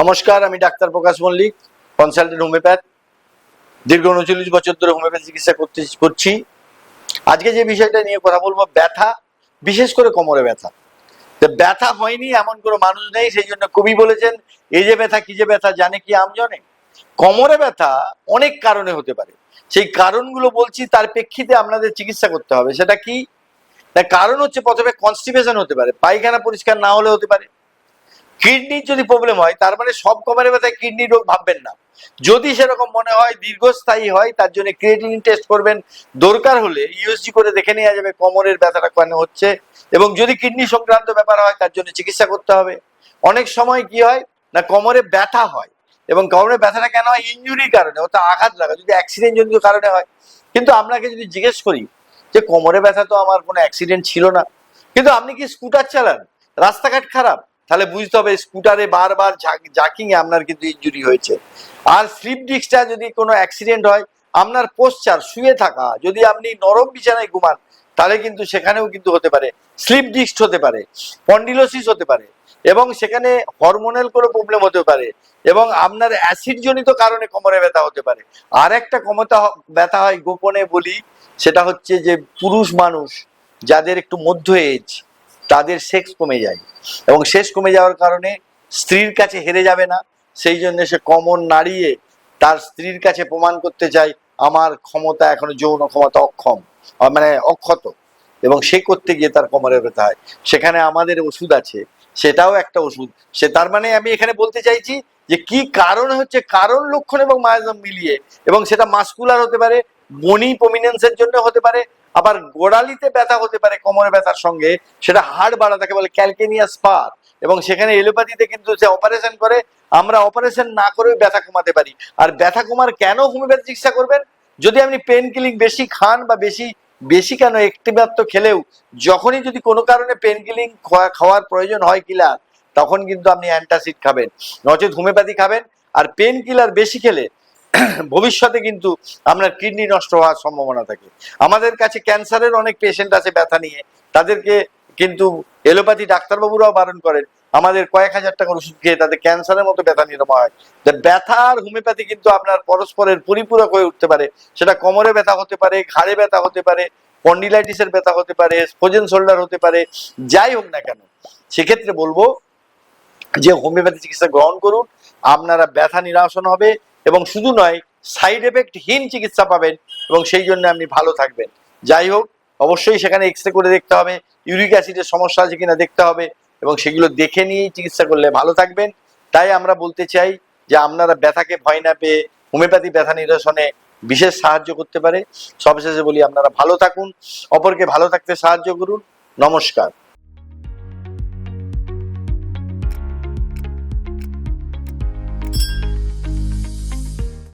নমস্কার, আমি doctor Prakash Mallick consultant homeopath দীর্ঘ উনচল্লিশ বছর ধরে হোমিওপ্যাথি চিকিৎসা করতে করছি। আজকে যে বিষয়টা নিয়ে কথা বলব, ব্যথা, বিশেষ করে কোমরে ব্যথা। ব্যথা হয়নি, এমন কোনো মানুষ নেই, সেই জন্য কবি বলেছেন এই যে ব্যথা, কি যে ব্যথা, জানে কি আমজনে কোমরে ব্যথা অনেক কারণে হতে পারে। সেই কারণগুলো বলছি, তার প্রেক্ষিতে আপনাদের চিকিৎসা করতে হবে। সেটা কি? কারণ হচ্ছে, প্রথমে কনস্টিপেশন হতে পারে, পায়খানা পরিষ্কার না হলে হতে পারে। কিডনির যদি প্রবলেম হয়, তার মানে সব কোমরে ব্যথায় কিডনি রোগ ভাববেন না। যদি সেরকম মনে হয়, দীর্ঘস্থায়ী হয়, তার জন্য ক্রিয়েটিনিন টেস্ট করবেন। দরকার হলে ইউএসজি করে দেখে নেওয়া যাবে কোমরের ব্যথাটা কেন হচ্ছে। এবং যদি কিডনি সংক্রান্ত ব্যাপার হয়, তার জন্য চিকিৎসা করতে হবে। অনেক সময় কি হয়, না, কোমরে ব্যথা হয়। এবং কোমরে ব্যথাটা কেন হয়? ইঞ্জুরির কারণে, অর্থাৎ আঘাত লাগা, যদি অ্যাক্সিডেন্ট জনিত কারণে হয়। কিন্তু আপনাকে যদি জিজ্ঞেস করি যে, কোমরে ব্যথা তো আমার কোনো অ্যাক্সিডেন্ট ছিল না? কিন্তু আপনি কি স্কুটার চালান? রাস্তাঘাট খারাপ? তাহলে বুঝতে হবে স্কুটারে বারবার জাকিং এ আপনার কিন্তু ইঞ্জুরি হয়েছে। আর স্লিপ ডিস্কটা যদি কোনো অ্যাক্সিডেন্ট হয়, আপনার পোশ্চার শুয়ে থাকা, যদি আপনি নরম বিছানায় ঘুমান, তাহলে কিন্তু সেখানেও কিন্তু হতে পারে। স্লিপ ডিস্ক হতে পারে পন্ডিলোসিস হতে পারে, এবং সেখানে হরমোনাল কোনো প্রবলেম হতে পারে, এবং আপনার অ্যাসিড জনিত কারণে কোমরে ব্যথা হতে পারে। আর একটা ক্ষমতা ব্যথা হয় গোপনে বলি, সেটা হচ্ছে যে পুরুষ মানুষ, যাদের একটু মধ্য এজ তাদের সেক্স কমে যায়। এবং শেষ কমে যাওয়ার কারণে স্ত্রীর কাছে হেরে যাবে না। সেই জন্য সে কমন নাড়িয়ে তার স্ত্রীর কাছে প্রমাণ করতে চায়, আমার ক্ষমতা এখনও যৌন ক্ষমতা অক্ষম। মানে অক্ষত। এবং সে করতে গিয়ে তার কোমরে ব্যথা হয়। সেখানে আমাদের ওষুধ আছে। সেটাও একটা ওষুধ। সে তার মানে আমি এখানে বলতে চাইছি যে কি কারণ হচ্ছে কারণ লক্ষণ এবং মায়াজম মিলিয়ে। এবং সেটা মাস্কুলার হতে পারে বনি প্রমিনেন্সের জন্য হতে পারে আবার গোড়ালিতে ব্যথা হতে পারে কোমরে ব্যথার সঙ্গে, সেটা হাড় বাড়া তাকে বলে ক্যালকেনিয়াস পার এবং সেখানে এলোপ্যাথিতে কিন্তু সে অপারেশন করে, আমরা অপারেশন না করেও ব্যথা কমাতে পারি। আর ব্যথা কমার কেন হোমিওপ্যাথি চিকিৎসা করবেন? যদি আপনি পেন কিলিং বেশি খান বা বেশি বেশি কেন একটি তো খেলেও, যখনই যদি কোনো কারণে পেন কিলিং খাওয়ার প্রয়োজন হয় কিলার তখন কিন্তু আপনি অ্যান্টাসিড খাবেন। নচেত হোমিওপ্যাথি খাবেন। আর পেন কিলার বেশি খেলে ভবিষ্যতে কিন্তু আপনার কিডনি নষ্ট হওয়ার সম্ভাবনা থাকে। আমাদের কাছে ক্যান্সারের অনেক পেশেন্ট আছে ব্যথা নিয়ে। তাদেরকে কিন্তু এলোপ্যাথি ডাক্তারবাবুরাও বারণ করেন, আমাদের কয়েক হাজার টাকার ওষুধ খেয়ে তাদের ক্যান্সারের মতো ব্যথা নিরাময় হয়। ব্যথা আর হোমিওপ্যাথি কিন্তু আপনার পরস্পরের পরিপূরক হয়ে উঠতে পারে। সেটা কোমরে ব্যথা হতে পারে, ঘাড়ে ব্যথা হতে পারে পন্ডিলাইটিসের ব্যথা হতে পারে ফোজেন শোল্ডার হতে পারে, যাই হোক না কেন। সেক্ষেত্রে বলব যে হোমিওপ্যাথি চিকিৎসা গ্রহণ করুন। আপনারা ব্যথা নিরাসন হবে এবং শুধু নয় সাইড এফেক্টহীন চিকিৎসা পাবেন এবং সেই জন্য আপনি ভালো থাকবেন। যাই হোক, অবশ্যই সেখানে এক্স করে দেখতে হবে ইউরিক অ্যাসিডের সমস্যা আছে কিনা দেখতে হবে এবং সেগুলো দেখে নিয়েই চিকিৎসা করলে ভালো থাকবেন। তাই আমরা বলতে চাই যে আপনারা ব্যথাকে ভয় না পেয়ে হোমিওপ্যাথি ব্যথা নিরসনে বিশেষ সাহায্য করতে পারে। সবশেষে বলি আপনারা ভালো থাকুন, অপরকে ভালো থাকতে সাহায্য করুন। নমস্কার।